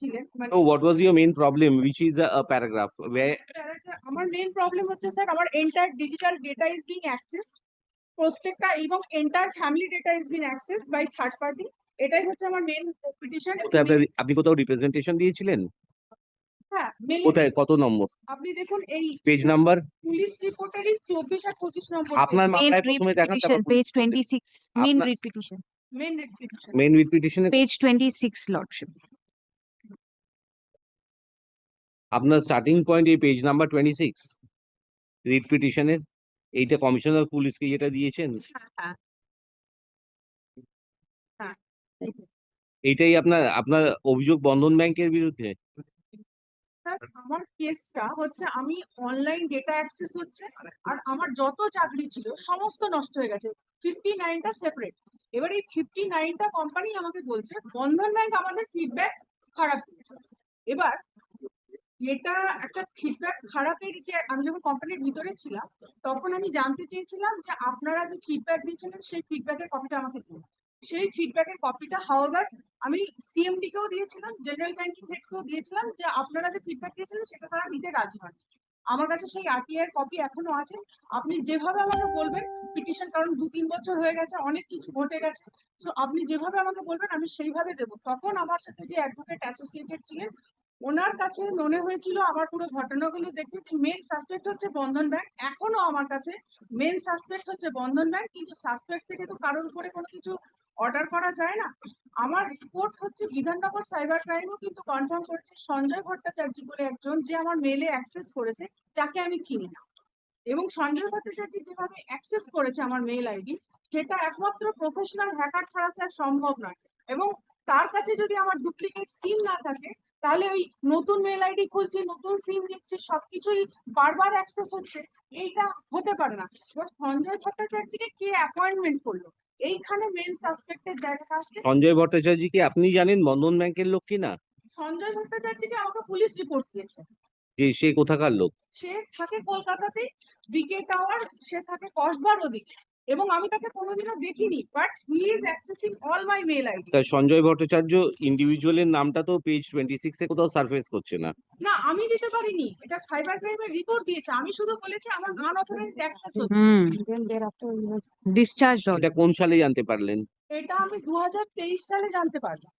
ছিলেন মানে So what was your main problem, which is a, a paragraph? Where আমার main problem হচ্ছে sir আমার entire digital data is being access প্রত্যেকটা এবং entire family data is being access by third party এটাই হচ্ছে আমার মেইন পিটিশন আপনি কোথাও রিপ্রেজেন্টেশন দিয়েছিলেন? হ্যাঁ কোথায় কত নম্বর? আপনি দেখুন এই পেজ নাম্বার পুলিশ রিপোর্টেরই চব্বিশ আর পঁচিশ নম্বর আপনার মাথায় প্রথমে দেখান page twenty-six, main আপনার- read petition, main petition main with আপনার স্টার্টিং পয়েন্ট এই page number twenty six writ পিটিশনের এইটা কমিশনার পুলিশকে যেটা দিয়েছেন। হ্যাঁ হ্যাঁ। এইটাই আপনার আপনার অভিযোগ বন্ধন ব্যাংকের বিরুদ্ধে? আমার কেসটা হচ্ছে আমি অনলাইন ডেটা অ্যাক্সেস হচ্ছে আর আমার যত চাকরি ছিল সমস্ত নষ্ট হয়ে গেছে। ফিফটি নাইনটা সেপারেট এবার এই ফিফটি নাইনটা কোম্পানি আমাকে বলছে বন্ধন ব্যাংক আমাদের ফিডব্যাক খারাপ দিয়েছে। এবার এটা একটা ফিডব্যাক খারাপের যে, আমি যখন কোম্পানির ভিতরে ছিলাম, তখন আমি জানতে চেয়েছিলাম যে আপনারা যে ফিডব্যাক দিয়েছিলেন, সেই ফিডব্যাকের কপিটা আমাকে দিন। সেই ফিডব্যাকের কপিটা হাওয়ার আমি সিএমডি কেও দিয়েছিলাম জেনারেল ব্যাংকিং হেডকেও দিয়েছিলাম যে আপনারা যে ফিডব্যাক দিয়েছিলেন, সেটা তারা নিতে রাজি হন। আমার কাছে সেই আরটিআই এর কপি এখনও আছে। আপনি যেভাবে আমাকে বলবেন পিটিশন কারণ দু তিন বছর হয়ে গেছে, অনেক কিছু ঘটে গেছে। তো আপনি যেভাবে আমাকে বলবেন, আমি সেইভাবে দেবো। তখন আমার সাথে যে অ্যাডভোকেট অ্যাসোসিয়েটেড ছিলেন ওনার কাছে মনে হয়েছিল আমার পুরো ঘটনাগুলো দেখে মেন সাসপেক্ট হচ্ছে বন্ধন ব্যাংক এখনও আমার কাছে মেন সাসপেক্ট হচ্ছে বন্ধন ব্যাংক কিন্তু সাসপেক্ট থেকে তো কারোর উপরে কোনো কিছু অর্ডার করা যায় না। আমার রিপোর্ট হচ্ছে বিধাননগর সাইবার ক্রাইমও কিন্তু কনফার্ম করেছে সঞ্জয় ভট্টাচার্য বলে একজন, যে আমার মেলে অ্যাক্সেস করেছে, যাকে আমি চিনি না। এবং সঞ্জয় ভট্টাচার্য যেভাবে অ্যাক্সেস করেছে আমার মেল আইডি সেটা একমাত্র প্রফেশনাল হ্যাকার ছাড়া স্যার সম্ভব নয়। এবং তার কাছে যদি আমার ডুপ্লিকেট সিম না থাকে তাহলে ওই নতুন মেল আইডি খুলছে নতুন সিম নিচ্ছে সবকিছুই বারবার অ্যাক্সেস হচ্ছে এইটা হতে পারে না। এবার সঞ্জয় ভট্টাচার্যকে কে অ্যাপয়েন্টমেন্ট করল? এইখানে মেন সাসপেক্টের দেখা আসছে। সঞ্জয় ভট্টাচার্য কি আপনি জানেন বন্ধন ব্যাংকের লোক কিনা সঞ্জয় ভট্টাচার্যকে আমাকে পুলিশ রিপোর্ট দিয়েছে। যে সে কোথাকার লোক? সে থাকে কলকাতাতে বিকে টাওয়ার সে থাকে কসবার ওদিকে এবং আমি তাকে কোনোদিনও দেখিনি but he is accessing all my mail ID তা সঞ্জয় ভট্টাচার্য ইন্ডিভিজুয়ালের নামটা তো পেজ টোয়েন্টি সিক্সে কোথাও সার্ফেস করছে না। না আমি দিতে পারিনি এটা সাইবার ক্রাইমের রিপোর্ট দিয়েছে আমি শুধু বলেছি আমার আনঅথরাইজড অ্যাক্সেস হচ্ছে। discharged এটা কোন সালে জানতে পারলেন? এটা আমি দুই হাজার তেইশ সালে জানতে পারলাম।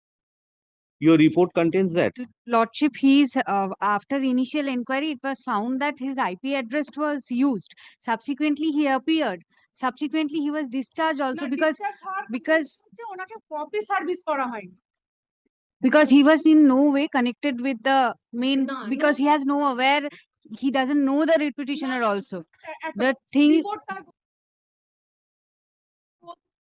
Your report contents that Lordship, he's, uh, after initial inquiry, it was found that his IP address was used. Subsequently, he appeared. Subsequently, he was discharged also না, because, discharge হওয়ার পর because- হচ্ছে ওনাকে কপি সার্ভিস করা হয়নি because he was in no way connected with the main, No, no. because he has no aware, he doesn't know the writ petitioner also. এ- একটা The thing, report তার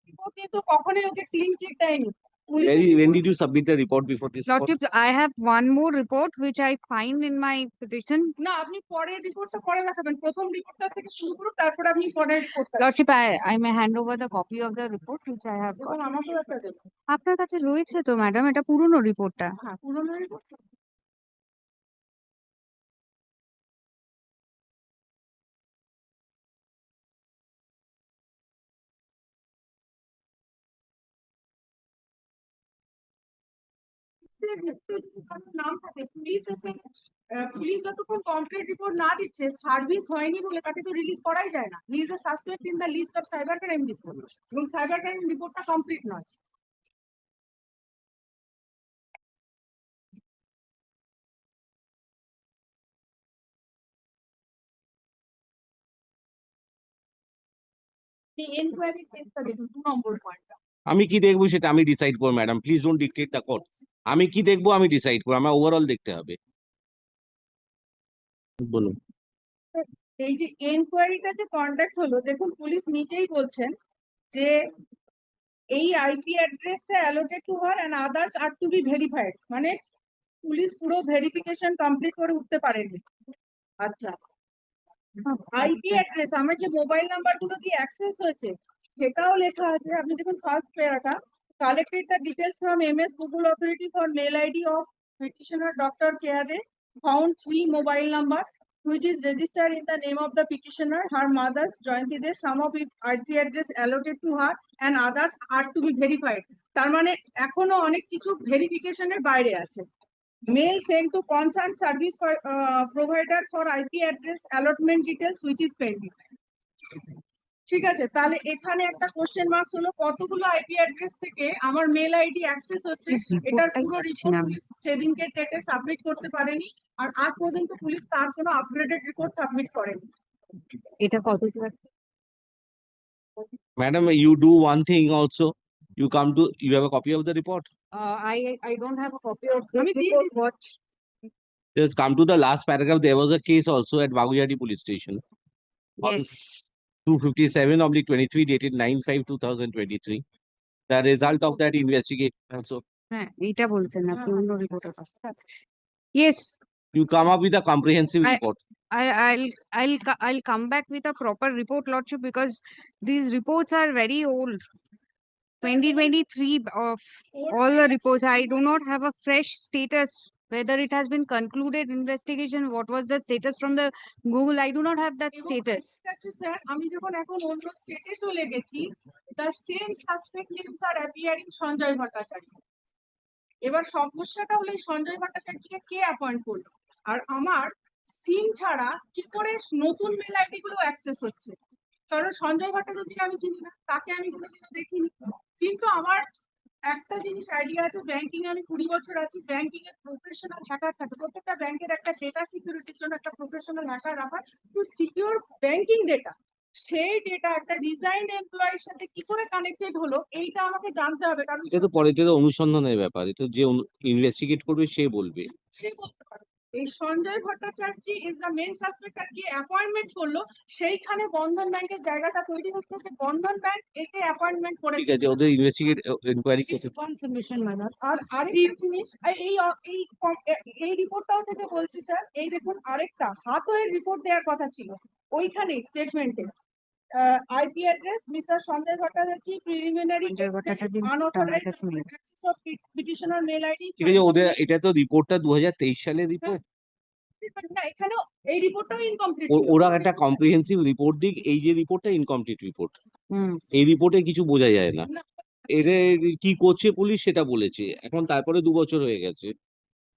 report কিন্তু কখনোই ওকে clean chit দেয়নি Police when did you submit the report before this court? Lordship, I have one more report which I find in my petition. না আপনি পরের রিপোর্টটা পরে দেখাবেন প্রথম রিপোর্টটা থেকে শুরু করুন তারপর আপনি পরের রিপোর্টটা Lordship, I, I may hand over the copy of the report which I have got. এবং আমাকেও একটা দেবেন আপনার কাছে রয়েছে তো ম্যাডাম এটা পুরনো রিপোর্টটা হ্যাঁ পুরোনো রিপোর্ট সার্ভিস হয়নি বলে তাকে তো রিলিজ করাই যায় না he is a list of cyber report এবং সাইবার ক্রাইম রিপোর্টটা কমপ্লিট নয় এনকোয়ারি কেসটা দেখুন দু নম্বর পয়েন্টটা আমি কি দেখব সেটা আমি ডিসাইড করব madam please don't dictate the court আমি কি দেখব আমি ডিসাইড করব আমার ওভারঅল দেখতে হবে। বলুন। এই যে এনকোয়ারিটা যে কন্ডাক্ট হলো দেখুন পুলিশ নিজেই বলছেন যে এই আইপি অ্যাড্রেসটা allotted to her and others are to be verified মানে পুলিশ পুরো ভেরিফিকেশন কমপ্লিট করে উঠতে পারেনি। আচ্ছা। আইপি অ্যাড্রেস আমার যে মোবাইল নাম্বারগুলো দিয়ে অ্যাক্সেস হয়েছে সেটাও লেখা আছে। আপনি দেখুন first প্যারাটা collected the details from M S Google authority for mail ID of petitioner doctor কেয়ারে found three mobile number which is register in the name of the petitioner her mothers Jayanti they some of it I T address allotted to her and others are to be verified তার মানে এখনও অনেক কিছু ভেরিফিকেশনের বাইরে আছে। Mail sent to concern service for provider for IP address allotment details which is pending ঠিক আছে তাহলে এখানে একটা কোশ্চেন মার্কস হলো কতগুলো আইপি অ্যাড্রেস থেকে আমার মেল আইডি অ্যাক্সেস হচ্ছে? এটার পুরো রিপোর্ট সেদিনকে টেটে সাবমিট করতে পারেনি আর আজ পর্যন্ত পুলিশ তার কোনো আপডেটেড রিপোর্ট সাবমিট করেনি। এটা কত? Madam you do one thing also you come to you have a copy of the report I I don't have a copy of আমি দিই watch just come to the last paragraph there was a case also at Baguiati police station Two fifty-seven oblique twenty-three dated nine five two thousand twenty-three. The result of that investigation also, হ্যাঁ এইটা বলছেন না হ্যাঁ, পুরনো রিপোর্টের কথা yes you come up with a comprehensive I- report. I I'll I'll co- I'll come back with a proper report lordship because these reports are very old. Twenty twenty-three of all the reports, I do not have a fresh status. Whether it has been concluded investigation, what was the status from the Google, I do not have that status. Sir আমি যখন এখন অন্য স্টেটে চলে গেছি the same suspect names are appearing Sanjay Bhattacharya. এবার সমস্যাটা হলো সঞ্জয় ভট্টাচার্যকে কে অ্যাপয়েন্ট করল? আর আমার সিম ছাড়া কি করে নতুন মেল আইডি গুলো অ্যাক্সেস হচ্ছে? কারণ সঞ্জয় ভট্টাচার্যকে আমি চিনি না তাকে আমি কোনোদিনও দেখিনি। কিন্তু আমার একটা জিনিস আইডিয়া আছে ব্যাংকিং আমি কুড়ি বছর আছি ব্যাংকিং এর প্রফেশনাল হ্যাকার থাকে। প্রত্যেকটা ব্যাংকের একটা ডেটা সিকিউরিটির জন্য একটা প্রফেশনাল হ্যাকার রাখা। টু সিকিউর ব্যাংকিং ডেটা সেই ডেটা একটা ডিজাইন এমপ্লয়ের সাথে কি করে কানেক্টেড হলো এইটা আমাকে জানতে হবে। কারণ এটা তো পরে এটা অনুসন্ধানের ব্যাপার। এটা যে ইনভেস্টিগেট করবে সে বলবে। সে বলতে পারে এই Sanjay Bhattacharya is the main suspect আর কি অ্যাপয়েন্টমেন্ট করল সেইখানে বন্ধন ব্যাংকের জায়গাটা তৈরি হচ্ছে সে বন্ধন ব্যাংক একে অ্যাপয়েন্টমেন্ট ঠিক করেছে আছে ওদের ইনভেস্টিগেট এনকোয়ারি করতে ওয়ান সাবমিশন ম্যাডাম আর আরেকটা জিনিস এই এই এই রিপোর্টটাও থেকে বলছি স্যার এই দেখুন আরেকটা হাতোয়ের রিপোর্ট দেওয়ার কথা ছিল ওইখানে স্টেটমেন্টে IP address mister Sanjay Bhattacharya preliminary. Access of petitioner mail ID ঠিক আছে ওদের এটা তো রিপোর্টটা দু হাজার তেইশ সালের রিপোর্ট না এখানেও এই রিপোর্টটাও ইনকমপ্লিট ওরা একটা কম্প্রিহেন্সিভ রিপোর্ট দিক এই যে রিপোর্টটা ইনকমপ্লিট রিপোর্ট হুম, এই রিপোর্টে কিছু বোঝা যায় না। না। এর কি করছে পুলিশ সেটা বলেছে। এখন তারপরে দু বছর হয়ে গেছে।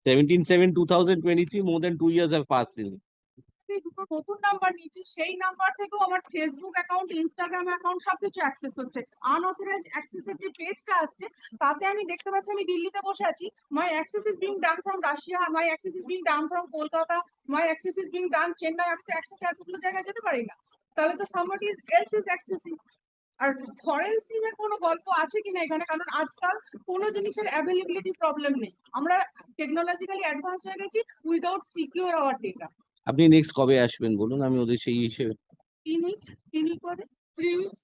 Seventeen seven two thousand twenty three more than two years have pass in দুটো নতুন নাম্বার নিয়েছি, সেই নাম্বার থেকেও আমার ফেসবুক অ্যাকাউন্ট ইনস্টাগ্রাম অ্যাকাউন্ট সবকিছু অ্যাক্সেস হচ্ছে। আনঅথরাইজড অ্যাক্সেসের যে পেজটা আসছে, তাতে আমি দেখতে পাচ্ছি আমি দিল্লিতে বসে আছি। My access is being done from Russia my access is being done from Kolkata my access is being done Chennai আমি তো অ্যাক্সেস এতগুলো জায়গায় যেতে পারি না। তাহলে তো somebody is else is accessing R foreign সিমের কোনো গল্প আছে কিনা এখানে? কারণ আজকাল কোনো জিনিসের অ্যাভেলেবিলিটি প্রবলেম নেই। আমরা টেকনোলজিক্যালি অ্যাডভান্স হয়ে গেছি উইদাউট সিকিউর আওয়ার ডেটা আপনি নেক্সট কবে আসবেন বলুন আমি ওদের সেই হিসেবে তিন উইক তিন উইক পরে three weeks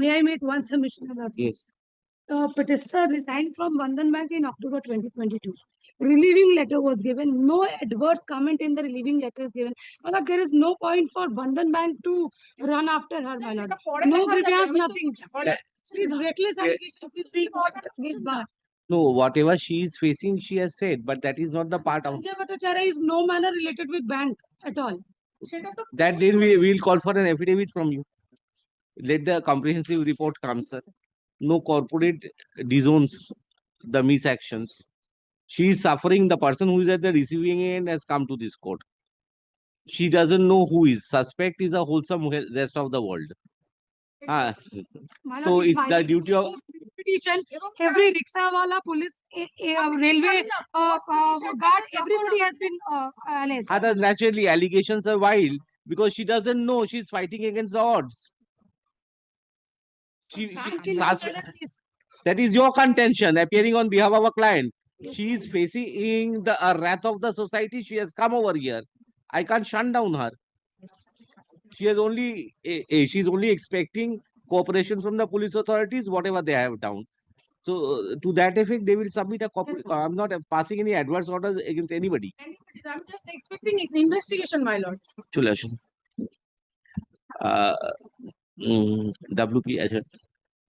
May I make one submission about this? Yes. Uh, petitioner resigned from Bandhan Bank in October twenty twenty-two. Relieving letter was given, no adverse comment in the relieving letter is given. But there is no point for Bandhan Bank to run after her, my lord. No grievance, nothing. It is reckless Yeah. allegations is being brought against Bar. No, whatever she is facing, she has said, but that is not the part of Sanjay Bhattacharya is no manner related with bank at all. that. Then we will call for an affidavit from you. Let the comprehensive report come, sir. No corporate disowns the misactions. She is suffering. The person who is at the receiving end has come to this court. She doesn't know who is. Suspect is a wholesome rest of the world. Ah, My So lord, if it's the filing duty of- Petition, এবং every rickshaw wala, police, railway, uh, uh, guard, everybody has been, uh, alleged. Other naturally allegations are wild because she doesn't know she's fighting against the odds. She, Bank she in sus- Canada is- that is your contention appearing on behalf of a client. She is facing the uh, wrath of the society. She has come over here. I can't shun down her she has only eh, eh, she's only expecting cooperation from the police authorities, whatever they have down. So uh, to that effect, they will submit a copy. Yes, I'm not uh, passing any adverse orders against anybody. I'm just expecting an investigation, my lord. Chula, uh, mm, WP,